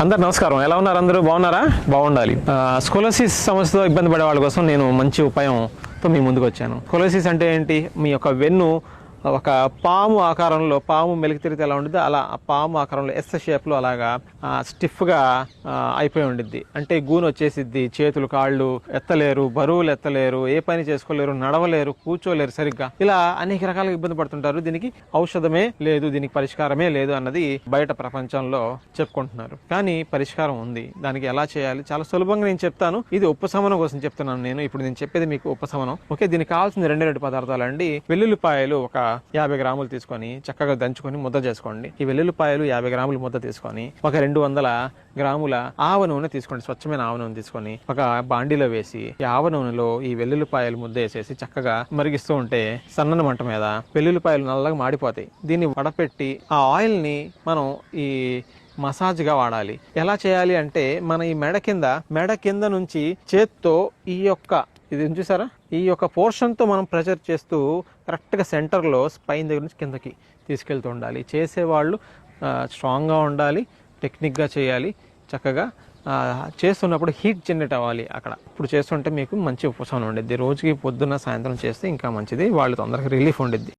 అందరు నమస్కారం. ఎలా ఉన్నారు అందరూ? బాగున్నారా? బాగుండాలి. స్కోలోసిస్ స్కోలసిస్ సమస్యతో ఇబ్బంది పడే వాళ్ళ కోసం నేను మంచి ఉపాయంతో మీ ముందుకు వచ్చాను. స్కోలసిస్ అంటే ఏంటి? మీ యొక్క వెన్ను ఒక పాము ఆకారంలో పాము మెలికి తిరిగితే ఎలా ఉండిద్దో అలా పాము ఆకారంలో ఎస్ షేప్లో అలాగా స్టిఫ్గా అయిపోయి ఉండిద్ది. అంటే గూను వచ్చేసిద్ది చేతులు కాళ్ళు ఎత్తలేరు బరువులు ఎత్తలేరు ఏ పని చేసుకోలేరు నడవలేరు కూర్చోలేరు సరిగ్గా. ఇలా అనేక రకాలుగా ఇబ్బంది పడుతుంటారు. దీనికి ఔషధమే లేదు దీనికి పరిష్కారమే లేదు అన్నది బయట ప్రపంచంలో చెప్పుకుంటున్నారు. కానీ పరిష్కారం ఉంది. దానికి ఎలా చేయాలి? చాలా సులభంగా నేను చెప్తాను. ఇది ఉపశమనం కోసం చెప్తున్నాను నేను. ఇప్పుడు నేను చెప్పేది మీకు ఉపశమనం. ఓకే దీనికి కావాల్సింది రెండు రెండు పదార్థాలు అండి వెల్లుల్లిపాయలు ఒక యాభై గ్రాములు తీసుకొని చక్కగా దంచుకొని ముద్ద చేసుకోండి. ఈ వెల్లుల్లిపాయలు యాభై గ్రాములు ముద్ద తీసుకొని ఒక రెండు వందల గ్రాముల ఆవ నూనె తీసుకోండి. స్వచ్ఛమైన ఆవ నూనె తీసుకొని ఒక బాండీలో వేసి ఈ ఆవ నూనెలో ఈ వెల్లుల్లిపాయలు ముద్ద వేసేసి చక్కగా మరిగిస్తూ ఉంటే సన్నని మంట మీద వెల్లుల్లిపాయలు నల్లగా మాడిపోతాయి. దీన్ని వడపెట్టి ఆ ఆయిల్ని మనం ఈ మసాజ్గా వాడాలి. ఎలా చేయాలి అంటే మన ఈ మెడ కింద మెడ కింద నుంచి చేత్తో ఈ యొక్క ఇది చూసారా? ఈ యొక్క పోర్షన్తో మనం ప్రెషర్ చేస్తూ కరెక్ట్గా సెంటర్లో స్పైన్ దగ్గర నుంచి కిందకి తీసుకెళ్తూ ఉండాలి. చేసేవాళ్ళు స్ట్రాంగ్గా ఉండాలి టెక్నిక్గా చేయాలి చక్కగా చేస్తున్నప్పుడు హీట్ జనరేట్ అవ్వాలి అక్కడ. ఇప్పుడు చేస్తుంటే మీకు మంచి ఉపశమనం ఉండేది రోజుకి పొద్దున్న సాయంత్రం చేస్తే ఇంకా మంచిది వాళ్ళు తొందరగా రిలీఫ్ ఉండిద్ది.